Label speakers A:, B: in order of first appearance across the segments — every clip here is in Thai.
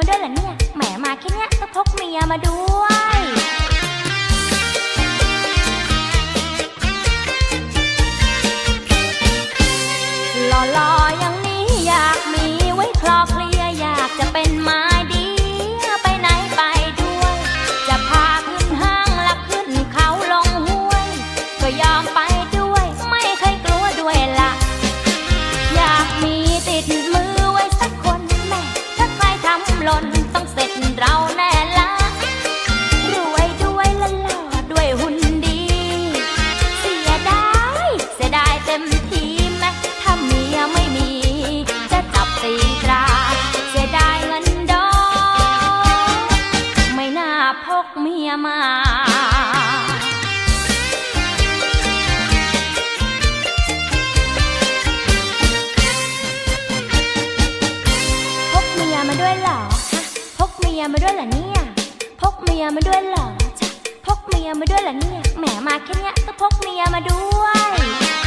A: มาด้วยเหรอเนี่ยแหมมาแค่เนี้ยก็พกเมียมาด้วยหล่อๆอ ยมาด้วยเหรอเนี่ย พกเมียมาด้วยเหรอจ๊ะพกเมียมาด้วยเหรอเนี่ย แหมมาแค่เนี้ยก็พกเมียมาด้วย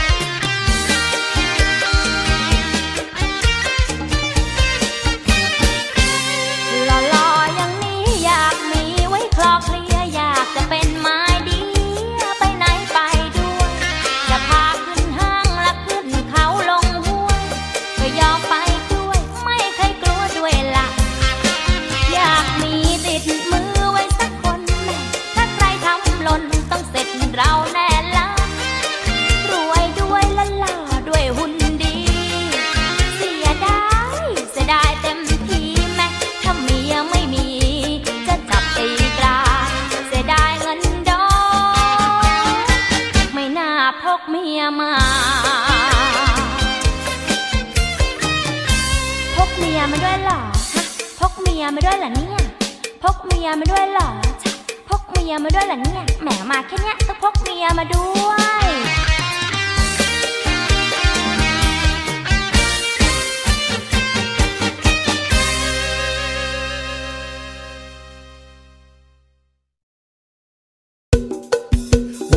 A: ด้วยเหรอจ๊ะพกเมียมาด้วยเหรอเนี่ย แหมมาแค่เนี้ยก็พกเมียมาด้วย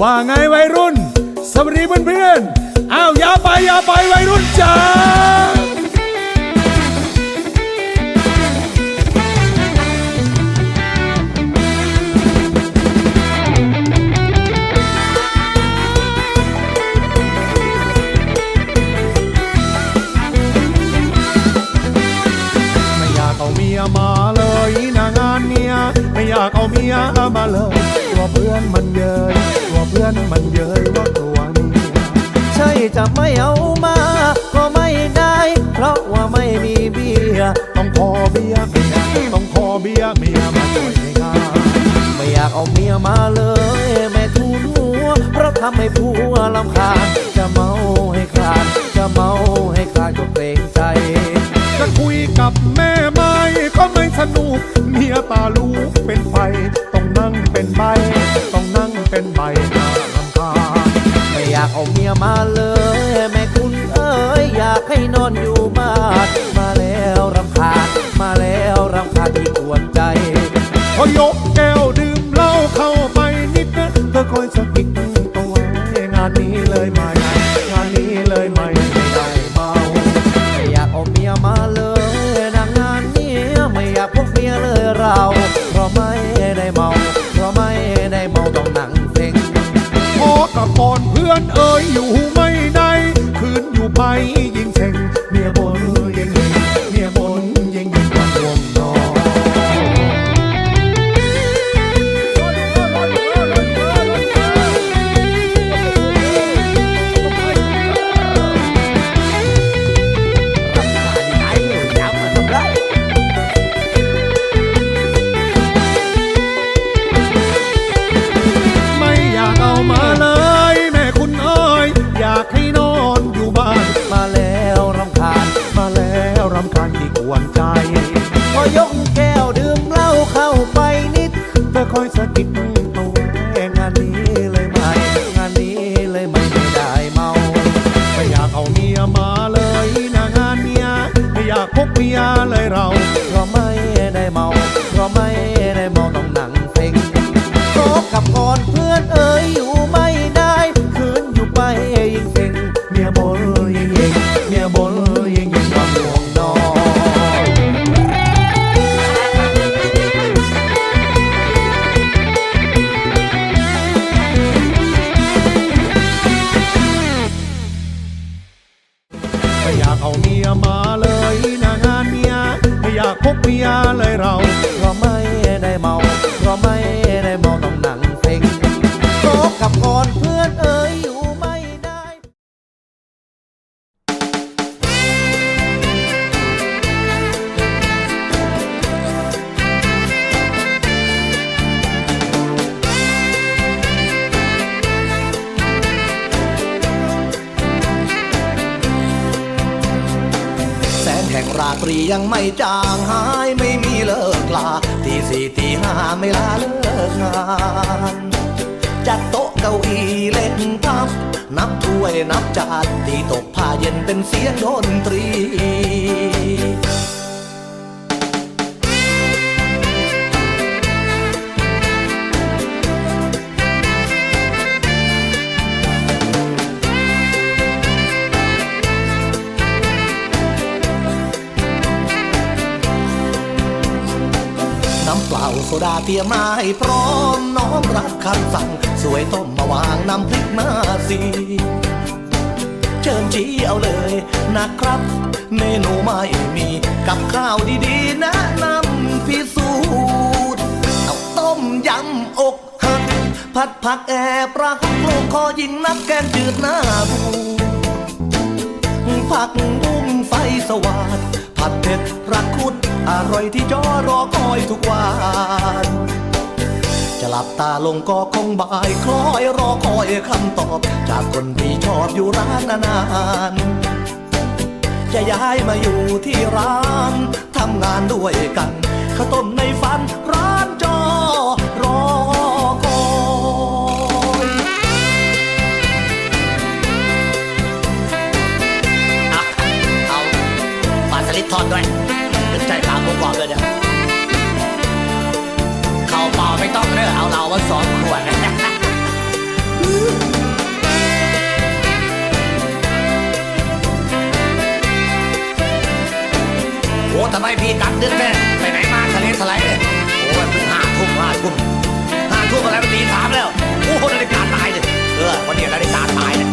B: ว่าไงวัยรุ่น สวัสดีเพื่อนๆ อ้าวอย่าไปอย่าไปวัยรุ่นจ้า มันเย้ยว่ากลัวเมีย
C: ใช่จะไม่เอามา ก็ไม่ได้ เพราะว่าไม่มีเบียร์
B: ต้องขอเบียร์เมียต้องขอเบียร์เมียมาช่วยในงาน
C: ไม่อยากเอาเมียมาเลย แม่ทูนหัว เพราะทำให้ผัวลำคาญจะเมาให้คลานจะเมาให้คลานก็เกรงใจ
B: จะคุยกับแม่ไม่ก็ไม่สนุกเมียตาลู
C: มียมาเลยแม่คุณเอ้ยอยากให้นอนอยู่บ้านมาแล้วรำคาญมาแล้วรำคาญที่กวนใจ
B: พอยกแก้วดื่มเหล้าเข้าไปนิดนะเธอคอยสะกิดตัวงานนี้เลยไม่งานนี้เลยไม่ได้เมา
C: ไม่อยากเอาเมียมาเลยนางงานนี้ไม่อยากพกเมียเลยเรา เพราะไม่ได้เมา เพราะไม่ได้เมา
B: ก่อนเพื่อนเอ่ยอยู่ไม่ได้ คืนอยู่ไปยิ่งเซ็งเมียบน ใจ
C: พอยกแก้วดื่มเหล้าเข้าไปนิด
B: เธอคอยสะกิดเอา
C: งานนี้เลยไม่ งานนี้เลยไม่ได้เมา
B: ไม่อยากเอาเมียมาเลยนะงานเมียไม่อยากพบเมียเลยเรา
C: เพราะไม่ได้เมาเพราะไม่ได้เมาต้องหนังเซ็ง
B: โต
C: กับก่อนเพื่อนเอ๋ยอยู่ไม่ได้ คืนอยู่ไปยิ่งเซ็ง
B: เมียบ่นยิ่ง
D: รียังไม่จางหายไม่มีเลิกลาตีสี่ตีห้าไม่ลาเลิกงานจัดโต๊ะเก้าอี้เล่นพับ นับถ้วยนับจานตีตกผ้าเย็นเป็นเสียงดนตรี ดาเตียมมาให้พร้อมน้อมรับคำสั่ง สวยต้มมาวางน้ำพริกมาสีเชิญชี้เอาเลยนะครับ เมนูไม่มีกับข้าวดีๆนะนำพิสูจน์เอาต้มยำอกหักผัดผักแอบรักโลกคอยิงนักแกงจืดหน้าบูผักบุ้งไฟสว่างผัด เผ็ดรักคุดอร่อยที่จอรอคอยทุกวันจะหลับตาลงก็คงบ่ายคล้อยรอคอยคำตอบ จากคนที่ชอบอยู่ร้านนานๆจะย้ายมาอยู่ที่ร้านทำงานด้วยกันข้าวต้มในฝันร้านจ
E: ปลาสลิดทอดด้วยเป็นใจปลาหมูกอบด้วยเนี่ยข้าเปล่าไม่ต้องเด้อเอาเรามาสองขวดโอ้ทำไมพี่กัดดึกแม่ไปไหนมาทะเลสไลด์เนี่ยโอ้ยเพิ่งห้าทุ่มห้าทุ่มห้าทุ่มอะไรมันตีสามแล้ว โอ้โหนาฬิกาตายเลยเออวันนี้นาฬิกาตายเนี่ย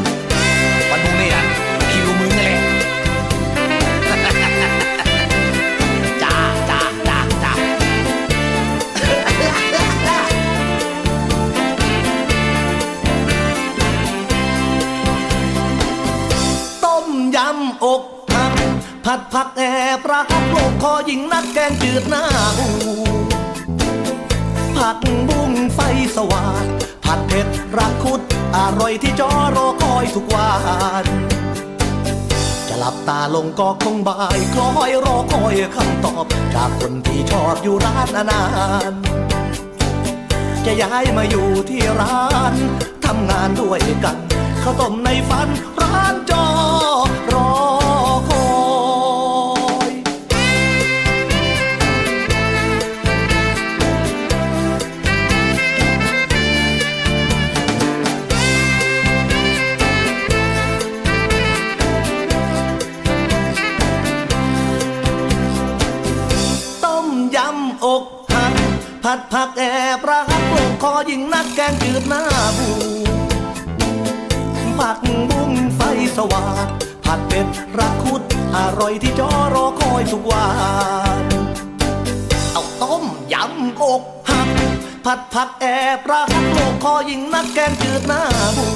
E: วันพรุ่งนี้นะ งนั
D: กแกงจืดหน้าหูผักบุ้งไฟสว่างผัดเผ็ดรักคุด อร่อยที่จอรอคอยทุกวันจะหลับตาลงก็คงบ่ายคล้อยรอคอยคำตอบ จากคนที่ชอบอยู่ร้านนานจะย้ายมาอยู่ที่ร้านทำงานด้วยกันข้าวต้มในฝันร้านจอรอ แกงจืดหน้าบูผักบุ้งไฟสว่างผัดเผ็ดรักคุดอร่อยที่จอรอคอยทุกวันเอาต้มยำอกหัก ผัดผักแอบรักโลกคอยิงนักแกงจืดหน้าบู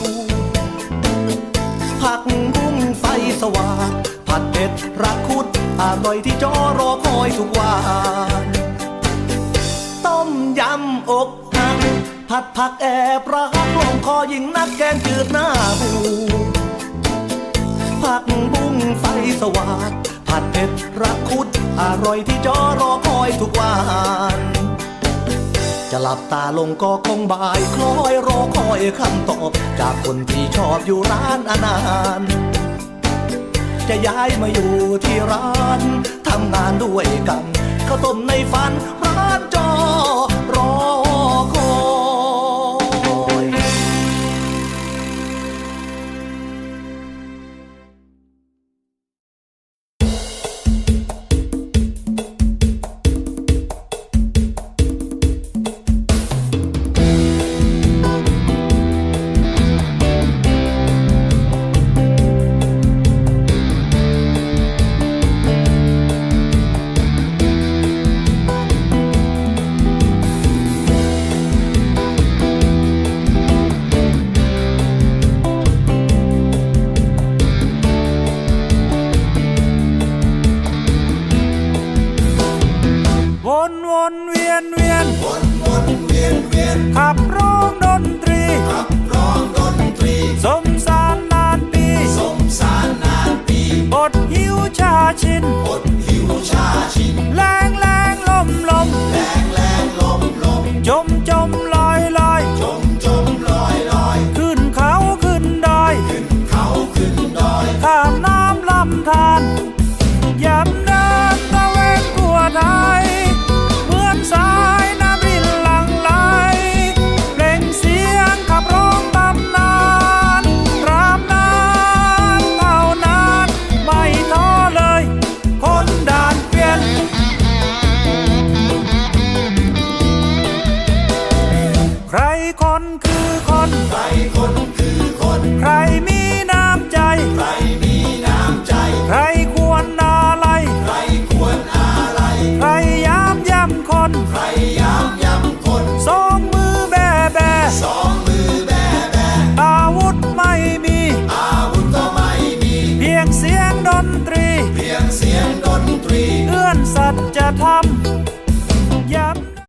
D: ผักบุ้งไฟสว่างผัดเผ็ดรักคุดอร่อยที่จอรอคอยทุกวันต้มยำอก ผัดผักแอบรักลงคอยิงนักแกงจืดหน้าบูผักบุ้งไฟสว่างผัดเผ็ดรักคุด อร่อยที่จอรอคอยทุกวันจะหลับตาลงก็คงบ่ายคล้อยรอคอยคำตอบ จากคนที่ชอบอยู่ร้านอานานจะย้ายมาอยู่ที่ร้านทำงานด้วยกันข้าวต้มในฝันร้านจอ
F: ขับร้องดนตรี สมสารนานปี สมสารนานปีอดหิวชาชินอดหิวชาชินแรงแรงลมลมแ